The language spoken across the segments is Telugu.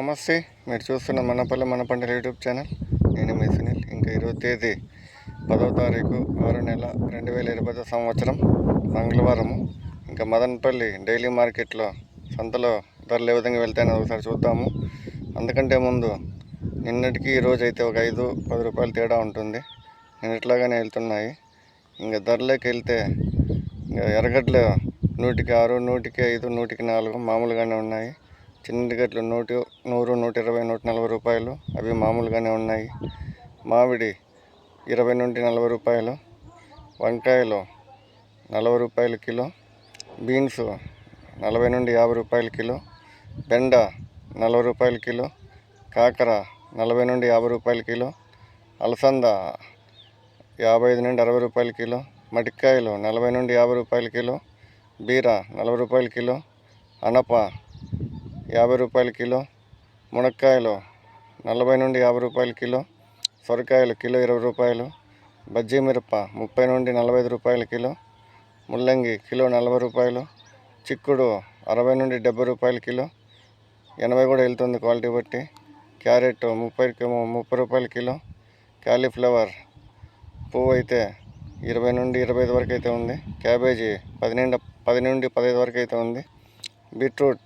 నమస్తే మీరు చూస్తున్న మనపల్లి మన పంటల యూట్యూబ్ ఛానల్. నేను మీ సునీల్. ఇంకా ఈరోజు తేదీ పదవ తారీఖు ఆరు నెల రెండు వేల ఇరవై సంవత్సరం మంగళవారము. ఇంకా మదనపల్లి డైలీ మార్కెట్లో సంతలో ధరలు ఏ విధంగా వెళ్తాయని ఒకసారి చూద్దాము. అందుకంటే ముందు నిన్నటికి ఈ అయితే ఒక ఐదు పది రూపాయలు తేడా ఉంటుంది. నిన్నట్లాగానే వెళ్తున్నాయి. ఇంకా ధరలోకి వెళ్తే ఇంకా ఎర్రగడ్డలు నూటికి ఆరు నూటికి ఐదు నూటికి నాలుగు మామూలుగానే ఉన్నాయి. చిన్న టికెట్లు నూట నూరు నూట ఇరవై నూట నలభై రూపాయలు. అవి మామూలుగానే ఉన్నాయి. మామిడి ఇరవై నుండి నలభై రూపాయలు. వంకాయలు నలభై రూపాయలు కిలో. బీన్స్ నలభై నుండి యాభై రూపాయలు కిలో. బెండ నలభై రూపాయలు కిలో. కాకర నలభై నుండి యాభై రూపాయలు కిలో. అలసంద యాభై ఐదు నుండి అరవై రూపాయల కిలో. మటికాయలు నలభై నుండి యాభై రూపాయల కిలో. బీర నలభై రూపాయల కిలో. అనప యాభై రూపాయల కిలో మునక్కాయలు నలభై నుండి యాభై రూపాయల కిలో సొరకాయలు కిలో ఇరవై రూపాయలు. బజ్జీ మిరప ముప్పై నుండి నలభై ఐదు రూపాయల కిలో. ముల్లంగి కిలో నలభై రూపాయలు. చిక్కుడు అరవై నుండి డెబ్బై రూపాయల కిలో. ఎనభై కూడా వెళ్తుంది క్వాలిటీ బట్టి. క్యారెట్ ముప్పై ముప్పై రూపాయల కిలో. క్యాలీఫ్లవర్ పువ్వు అయితే ఇరవై నుండి ఇరవై ఐదు వరకు అయితే ఉంది. క్యాబేజీ పది నుండి పది నుండి పదహైదు వరకు అయితే ఉంది. బీట్రూట్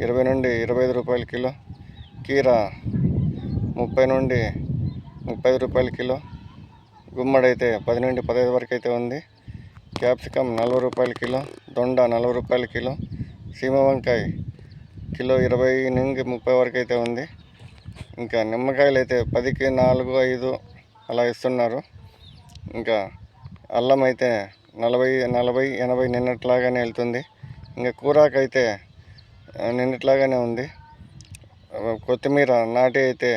ఇరవై నుండి ఇరవై ఐదు రూపాయల కిలో కీరా ముప్పై నుండి ముప్పై రూపాయల కిలో గుమ్మడి అయితే పది నుండి పదహైదు వరకు అయితే ఉంది. క్యాప్సికమ్ నలభై రూపాయల కిలో దొండ నలభై రూపాయల కిలో సీమ వంకాయ కిలో ఇరవై నుండి ముప్పై వరకు అయితే ఉంది. ఇంకా నిమ్మకాయలు అయితే పదికి నాలుగు ఐదు అలా ఇస్తున్నారు. ఇంకా అల్లం అయితే నలభై నలభై ఎనభై నిన్నట్లాగానే వెళ్తుంది. ఇంకా కూరాకైతే నిన్నట్లాగానే ఉంది. కొత్తిమీర నాటి అయితే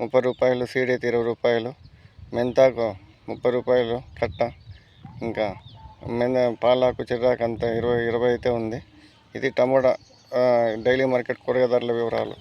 ముప్పై రూపాయలు సీడ్ అయితే ఇరవై రూపాయలు మెంతాకు ముప్పై రూపాయలు కట్ట ఇంకా మెంత పాలాకు చిర్రాకు అంతా ఇరవై ఇరవై అయితే ఉంది. ఇది టమోటా డైలీ మార్కెట్ కూరగాయ ధరల వివరాలు.